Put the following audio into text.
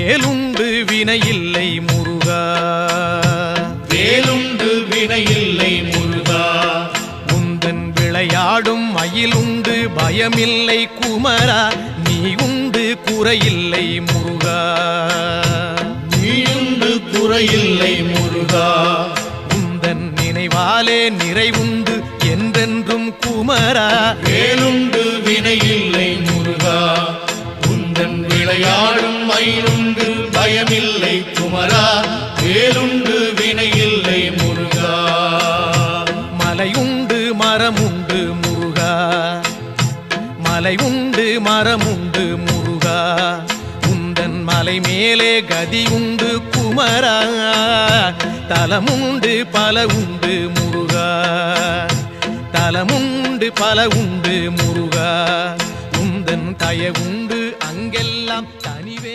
வேலுண்டு வினையில்லை முருகா. வேலுண்டு வினையில்லை முருகா. உந்தன் விளையாடும் மயிலுண்டு பயமில்லை குமரா. நீ உண்டு குறையில்லை முருகா. நீயுண்டு குறையில்லை முருகா. உந்தன் நினைவாலே நிறைவுண்டு என்றென்றும் குமரா. வேலுண்டு வினையில்லை முருகா. உந்தன் விளையாடும் மயிலுண்டு பயமில்லை குமரா வேலுண்டு வினையில்லை முருகா. மலையுண்டு மரமுண்டு முருகா. மலையுண்டு மரமுண்டு முருகா. உந்தன் மலை மேலே கதி உண்டு குமரா. தலமுண்டு பல உண்டு முருகா. தலமுண்டு பல உண்டு முருகா. உந்தன் தயவுண்டு அங்கெல்லாம் தனிவே